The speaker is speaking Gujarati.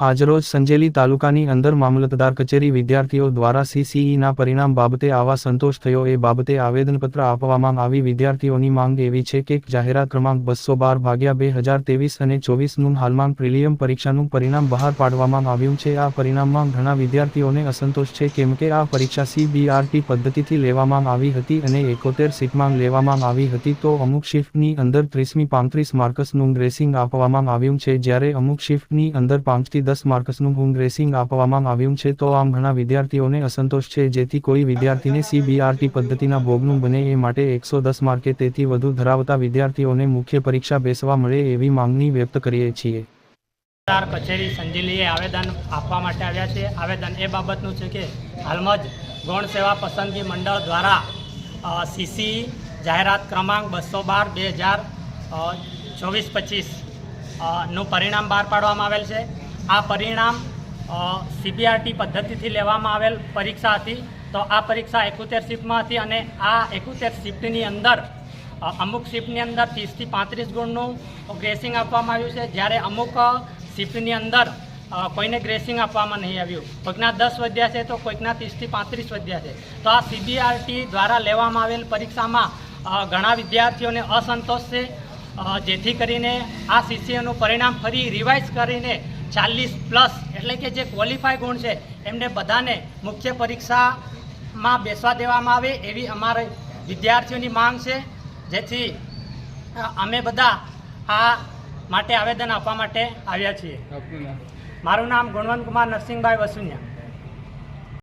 આજરોજ સંજેલી તાલુકાની અંદર મામલતદાર કચેરી વિદ્યાર્થીઓ દ્વારા સીસીઈના પરિણામ બાબતે આવા સંતોષ થયો. એ બાબતે આવેદનપત્ર આપવામાં આવી. વિદ્યાર્થીઓની માંગ એવી છે કે જાહેરાત ક્રમાંક બસો બાર ભાગ્યા બે હજાર ત્રેવીસ અને ચોવીસનું હાલમાં પ્રિલિયમ પરીક્ષાનું પરિણામ બહાર પાડવામાં આવ્યું છે. આ પરિણામમાં ઘણા વિદ્યાર્થીઓને અસંતોષ છે કેમ કે આ પરીક્ષા સીબીઆરટી પદ્ધતિથી લેવામાં આવી હતી અને એકોતેર સીટમાં લેવામાં આવી હતી. તો અમુક શિફ્ટની અંદર ત્રીસમી પાંત્રીસ માર્કસનું ગ્રેસિંગ આપવામાં આવ્યું છે. જ્યારે અમુક શિફ્ટની અંદર પાંચથી દસ માર્કસનું ગુણ ગ્રેસિંગ આપવામાં આવ્યું છે, તો આમ ઘણા વિદ્યાર્થીઓને અસંતોષ છે, જેથી કોઈ વિદ્યાર્થીને સીબીઆરટી પદ્ધતિના ભોગનું બને એ માટે એકસો દસ માર્કે તેથી વધુ ધરાવતા વિદ્યાર્થીઓને મુખ્ય પરીક્ષા બેસવા મળે એવી માંગણી વ્યક્ત કરીએ છીએ. કચેરી સંજેલીએ આવેદન આપવા માટે આવ્યા છે. આવેદન એ બાબતનું છે કે હાલમાં જ ગૌણ સેવા પસંદગી મંડળ દ્વારા સીસી જાહેરાત ક્રમાંક બસો બાર બે હજાર ચોવીસ પચીસનું પરિણામ બહાર પાડવામાં આવેલ છે. આ પરિણામ સીબીઆરટી પદ્ધતિથી લેવામાં આવેલ પરીક્ષા હતી. તો આ પરીક્ષા એકોતેર શિફ્ટમાં હતી અને આ એકોતેર શિફ્ટની અંદર અમુક શિફ્ટની અંદર ત્રીસથી પાંત્રીસ ગુણનું ગ્રેસિંગ આપવામાં આવ્યું છે. જ્યારે અમુક શિફ્ટની અંદર કોઈને ગ્રેસિંગ આપવામાં નહીં આવ્યું. કોઈકના દસ વધ્યા છે તો કોઈકના ત્રીસથી પાંત્રીસ વધ્યા છે. તો આ સીબીઆરટી દ્વારા લેવામાં આવેલ પરીક્ષામાં ઘણા વિદ્યાર્થીઓને અસંતોષ છે. જેથી કરીને આ સીસીએનું પરિણામ ફરી રિવાઇઝ કરીને ચાલીસ પ્લસ એટલે કે જે ક્વોલિફાય ગુણ છે એમને બધાને મુખ્ય પરીક્ષામાં બેસવા દેવામાં આવે એવી અમારે વિદ્યાર્થીઓની માંગ છે. જેથી અમે બધા આ માટે આવેદન આપવા માટે આવ્યા છીએ. મારું નામ ગુણવંતકુમાર નરસિંહભાઈ વસુનિયા.